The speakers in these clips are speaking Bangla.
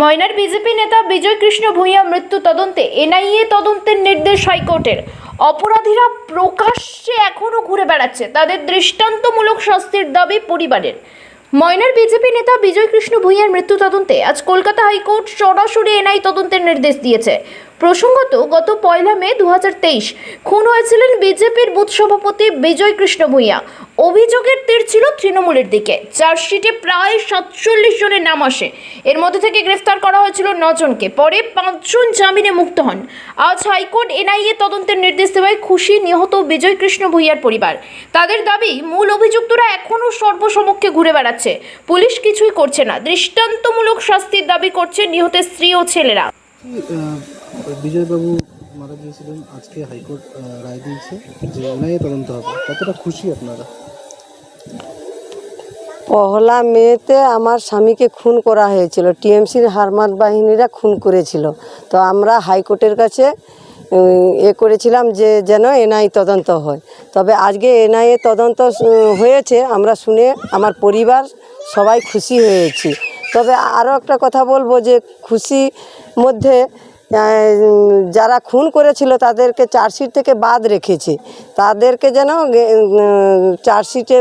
ময়নার বিজেপি নেতা বিজয় কৃষ্ণ ভূঁইয়া মৃত্যু তদন্তে এনআইএ তদন্তের নির্দেশ হাইকোর্টের। অপরাধীরা প্রকাশ্যে এখনও ঘুরে বেড়াচ্ছে তাদের দৃষ্টান্তমূলক শাস্তির দাবি পরিবারের। ময়নার বিজেপি নেতা বিজয় কৃষ্ণ ভূঁইয়ার মৃত্যু তদন্তে আজ কলকাতা হাইকোর্ট সরাসরি এনআই তদন্তের নির্দেশ দিয়েছে। প্রসঙ্গত, গত পয়লা মে দু হাজার তেইশ খুন হয়েছিলেন বিজেপির বুথ সভাপতি বিজয় কৃষ্ণ ভূঁইয়া। অভিযোগের তীর ছিল তৃণমূলের দিকে। চার্জশিটে প্রায় সাতচল্লিশ জনের নাম আসে। এর মধ্যে থেকে গ্রেফতার করা হয়েছিল নজনকে। পরে পাঁচজন জামিনে মুক্ত হন। আজ হাইকোর্ট এনআইএ তদন্তের নির্দেশ দেওয়ায় খুশি নিহত বিজয় কৃষ্ণ ভূঁইয়ার পরিবার। তাদের দাবি, মূল অভিযুক্তরা এখনও সর্বসমক্ষে ঘুরে বেড়াচ্ছে। পুলিশ কিছুই করছে না। দৃষ্টান্তমূলক শাস্তির দাবি করছে নিহতের স্ত্রী ও ছেলেরা। বিজয়বাবু মারা গিয়েছিলেন, আজকে হাইকোর্ট রায় দিয়েছে যে এনআইএ তদন্ত হবে। কতটা খুশি আপনারা? পহলা মেতে আমার স্বামীকে খুন করা হয়েছিল। টিএমসির হারমাত বাহিনীরা খুন করেছিল। তো আমরা হাইকোর্টের কাছে এ করেছিলাম যে যেন এনআই তদন্ত হয়। তবে আজকে এনআইএ তদন্ত হয়েছে। আমরা শুনে আমার পরিবার সবাই খুশি হয়েছি। তবে আরও একটা কথা বলব যে খুশি মধ্যে যারা খুন করেছিল তাদেরকে চার্জশিট থেকে বাদ রেখেছে। তাদেরকে যেন চার্জশিটে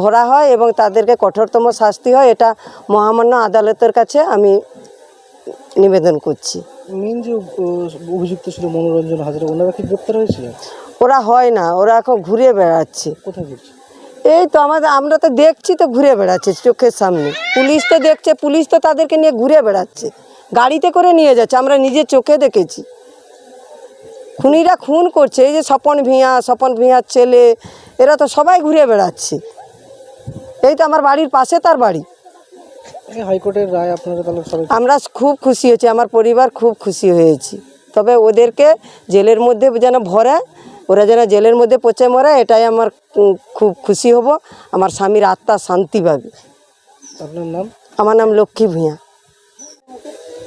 ভরা হয় এবং তাদেরকে কঠোরতম শাস্তি হয় এটা মহামান্য আদালতের কাছে আমি নিবেদন করছি। মেন যে অভিযুক্ত ছিল মনোরঞ্জন হাজারা ওনারা কি গ্রেপ্তার হয়েছিলেন? ওরা হয় না ওরা এখন ঘুরে বেড়াচ্ছে। কোথায় করছে এই তো আমাদের আমরা তো দেখছি তো ঘুরে বেড়াচ্ছে চোখের সামনে। পুলিশ তো দেখছে পুলিশ তো তাদেরকে নিয়ে ঘুরে বেড়াচ্ছে। গাড়িতে করে নিয়ে যাচ্ছে আমরা নিজে চোখে দেখেছি। খুনিরা খুন করছে এই যে স্বপন ভিয়া স্বপন ভিয়ার ছেলে এরা তো সবাই ঘুরে বেড়াচ্ছে। এই তো আমার বাড়ির পাশে তার বাড়ি। হাইকোর্টের রায় আপনারা তাহলে আমরা খুব খুশি হয়েছি আমার পরিবার খুব খুশি হয়েছি। তবে ওদেরকে জেলের মধ্যে যেন ভরে ওরা যেন জেলের মধ্যে পচে মরে এটাই আমার খুব খুশি হব। আমার স্বামীর আত্মা শান্তি পাবে। আপনার নাম? আমার নাম লক্ষ্মী ভূঁইয়া।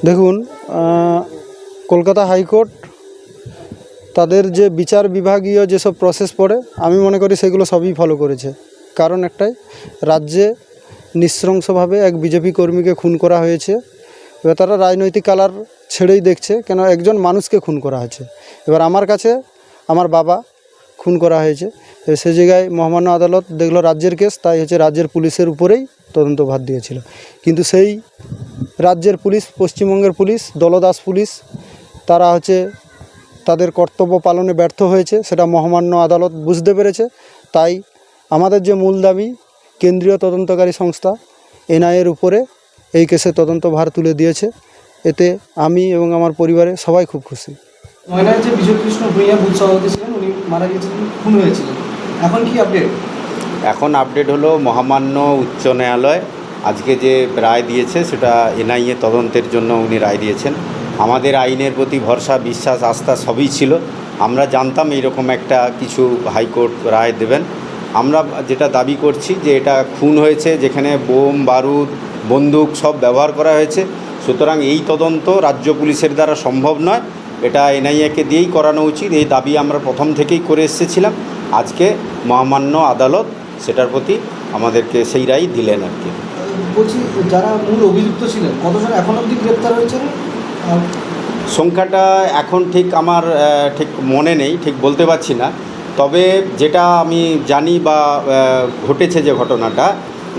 দেখুন কলকাতা হাইকোর্ট তাদের যে বিচার বিভাগীয় যেসব প্রসেস পড়ে আমি মনে করি সেগুলো সবই ফলো করেছে। কারণ একটাই রাজ্যে নৃশংসভাবে এক বিজেপি কর্মীকে খুন করা হয়েছে। এবার তারা রাজনৈতিক কালার ছেড়েই দেখছে কেন একজন মানুষকে খুন করা হয়েছে। এবার আমার কাছে আমার বাবা খুন করা হয়েছে। সে জায়গায় মহামান্য আদালত দেখল রাজ্যের কেস, তাই হচ্ছে রাজ্যের পুলিশের উপরেই তদন্ত ভার দিয়েছিল। কিন্তু সেই রাজ্যের পুলিশ, পশ্চিমবঙ্গের পুলিশ, দলদাস পুলিশ, তারা হচ্ছে তাদের কর্তব্য পালনে ব্যর্থ হয়েছে, সেটা মহামান্য আদালত বুঝতে পেরেছে। তাই আমাদের যে মূল দাবি, কেন্দ্রীয় তদন্তকারী সংস্থা এনআইয়ের উপরে এই কেসে তদন্ত ভার তুলে দিয়েছে। এতে আমি এবং আমার পরিবারে সবাই খুব খুশি। যে বিজয় কৃষ্ণ ভূঁইয়া ছিলেন, উনি মারা গিয়েছিলেন, খুন হয়েছিলেন। এখন কি আপডেট এখন আপডেট হলো মহামান্য উচ্চ ন্যায়ালয় আজকে যে রায় দিয়েছে, সেটা এনআইএ তদন্তের জন্য উনি রায় দিয়েছেন। আমাদের আইনের প্রতি ভরসা, বিশ্বাস, আস্থা সবই ছিল। আমরা জানতাম এইরকম একটা কিছু হাইকোর্ট রায় দেবেন। আমরা যেটা দাবি করছি যে এটা খুন হয়েছে, যেখানে বোম, বারুদ, বন্দুক সব ব্যবহার করা হয়েছে। সুতরাং এই তদন্ত রাজ্য পুলিশের দ্বারা সম্ভব নয়। এটা এনআইএকে দিয়েই করানো উচিত। এই দাবি আমরা প্রথম থেকেই করে এসেছিলাম। আজকে মহামান্য আদালত সেটার প্রতি আমাদেরকে সেই রায় দিলেন আর কি। বলছি যারা মূল অভিযুক্ত ছিলেন কতজন এখন অবধি গ্রেপ্তার হয়েছেন? সংখ্যাটা এখন ঠিক আমার ঠিক মনে নেই ঠিক বলতে পারছি না। তবে যেটা আমি জানি বা ঘটেছে যে ঘটনাটা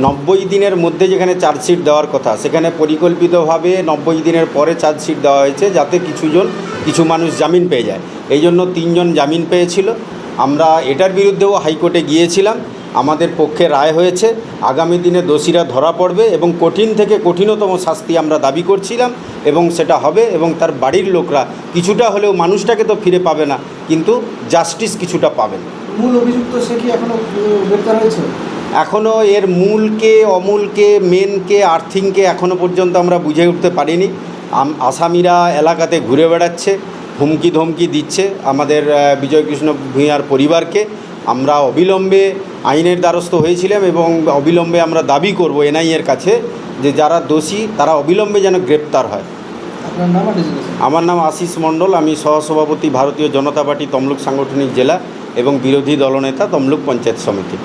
নব্বই দিনের মধ্যে যেখানে চার্জশিট দেওয়ার কথা সেখানে পরিকল্পিতভাবে নব্বই দিনের পরে চার্জশিট দেওয়া হয়েছে যাতে কিছুজন কিছু মানুষ জামিন পেয়ে যায়। এই জন্য তিনজন জামিন পেয়েছিল। আমরা এটার বিরুদ্ধেও হাইকোর্টে গিয়েছিলাম। আমাদের পক্ষে রায় হয়েছে। আগামী দিনে দোষীরা ধরা পড়বে এবং কঠিন থেকে কঠিনতম শাস্তি আমরা দাবি করছিলাম এবং সেটা হবে এবং তার বাড়ির লোকরা কিছুটা হলেও মানুষটাকে তো ফিরে পাবে না কিন্তু জাস্টিস কিছুটা পাবেন। মূল অভিযুক্ত সে কি এখনও আহ, গ্রেপ্তার হয়েছে? এখনও এর মূলকে অমূলকে মেনকে আর্থিংকে এখনও পর্যন্ত আমরা বুঝে উঠতে পারিনি। আসামিরা এলাকাতে ঘুরে বেড়াচ্ছে হুমকি ধমকি দিচ্ছে আমাদের বিজয়কৃষ্ণ ভূঁইয়ার পরিবারকে। আমরা অবিলম্বে আইনের দ্বারস্থ হয়েছিলাম এবং অবিলম্বে আমরা দাবি করব এনআইএর কাছে যে যারা দোষী তারা অবিলম্বে যেন গ্রেপ্তার হয়। আমার নাম আশিস মণ্ডল আমি সহসভাপতি ভারতীয় জনতা পার্টি তমলুক সাংগঠনিক জেলা এবং বিরোধী দলনেতা তমলুক পঞ্চায়েত সমিতি।